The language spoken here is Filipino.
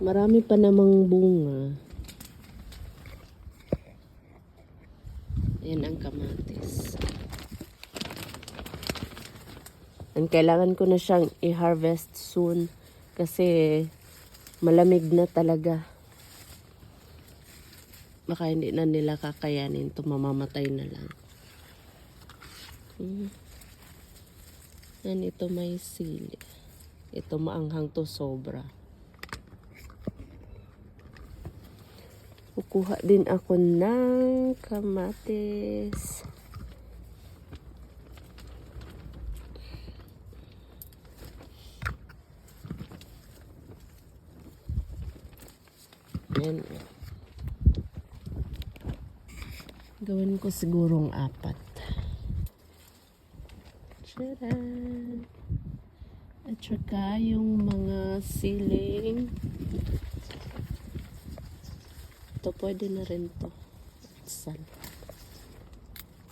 Marami pa namang bunga. Ayan ang kamatis. And kailangan ko na siyang i-harvest soon kasi malamig na talaga. Baka hindi na nila kakayanin to mamamatay na lang. Hmm. Yan, ito may sili. Ito maanghang to sobra. Kukuha din ako ng kamatis. Yan. Gawin ko sigurong apat. Tcharan! At saka yung mga siling. Ito pwede na rin to. Sal.